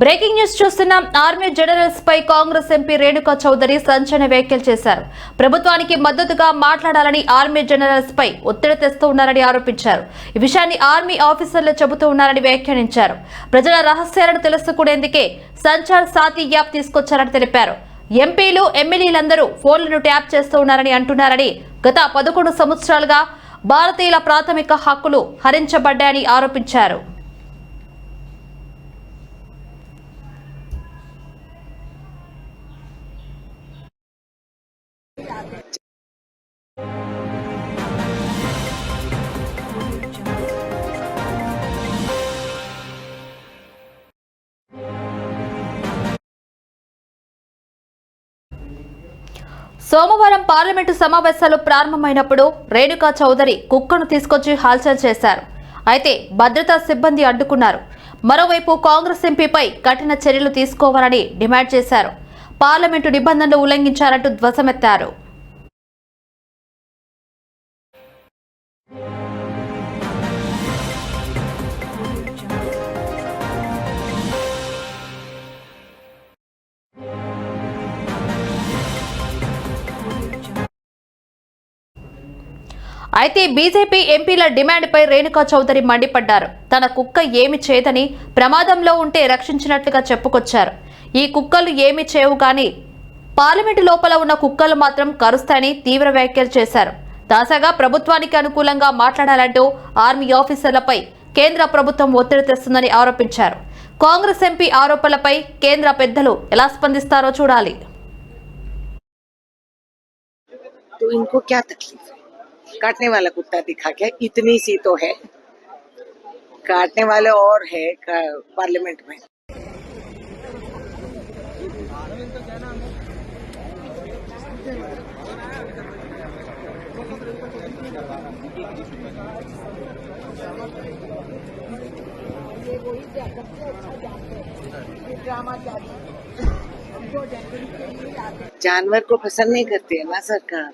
Breaking news చూస్తున్నాం army generals పై Congress MP Renuka Chowdhury సంచలన వ్యాఖ్యలు చేశారు. ప్రభుత్వానికి మద్దతుగా మాట్లాడాలని ఆర్మీ జనరల్స్ పై ఒత్తిడి తెస్తూ ఉన్నారని ఆరోపించారు. ఈ విషయాన్ని ఆర్మీ ఆఫీసర్లు చెబుతూ ఉన్నారని వ్యాఖ్యానించారు. ప్రజల రహస్యాలను తెలుసుకునేందుకే సంచార్ సాతి యాప్ తీసుకొచ్చారని తెలిపారు. ఎంపీలు ఎమ్మెల్యేలందరూ ఫోన్లను ట్యాప్ చేస్తూ ఉన్నారని అంటున్నారని గత పదకొండు సంవత్సరాలుగా భారతీయుల ప్రాథమిక హక్కులు హరించబడ్డాయని ఆరోపించారు. సోమవారం పార్లమెంటు సమావేశాలు ప్రారంభమైనప్పుడు రేణుకా చౌదరి కుక్కను తీసుకొచ్చి హల్చల్ చేశారు. అయితే భద్రతా సిబ్బంది అడ్డుకున్నారు. మరోవైపు కాంగ్రెస్ ఎంపీపై కఠిన చర్యలు తీసుకోవాలని డిమాండ్ చేశారు. పార్లమెంటు నిబంధనలు ఉల్లంఘించారంటూ ధ్వసమెత్తారు అయితే బీజేపీ ఎంపీల డిమాండ్పై రేణుకా చౌదరి మండిపడ్డారు. తన కుక్క ఏమి చేయదని ప్రమాదంలో ఉంటే రక్షించినట్లుగా చెప్పుకొచ్చారు. ఈ కుక్కలు ఏమి చేయవు కానీ పార్లమెంటు లోపల ఉన్న కుక్కలు మాత్రం కరుస్తాయని తీవ్ర వ్యాఖ్యలు చేశారు. తాజాగా ప్రభుత్వానికి అనుకూలంగా మాట్లాడాలంటూ ఆర్మీ ఆఫీసర్లపై కేంద్ర ప్రభుత్వం ఒత్తిడి తెస్తుందని ఆరోపించారు. కాంగ్రెస్ ఎంపీ ఆరోపణలపై కేంద్ర పెద్దలు ఎలా స్పందిస్తారో చూడాలి. काटने वाला कुत्ता दिखा के इतनी सी तो है। काटने वाले और है पार्लियामेंट में। जानवर को पसंद नहीं करती है ना सरकार।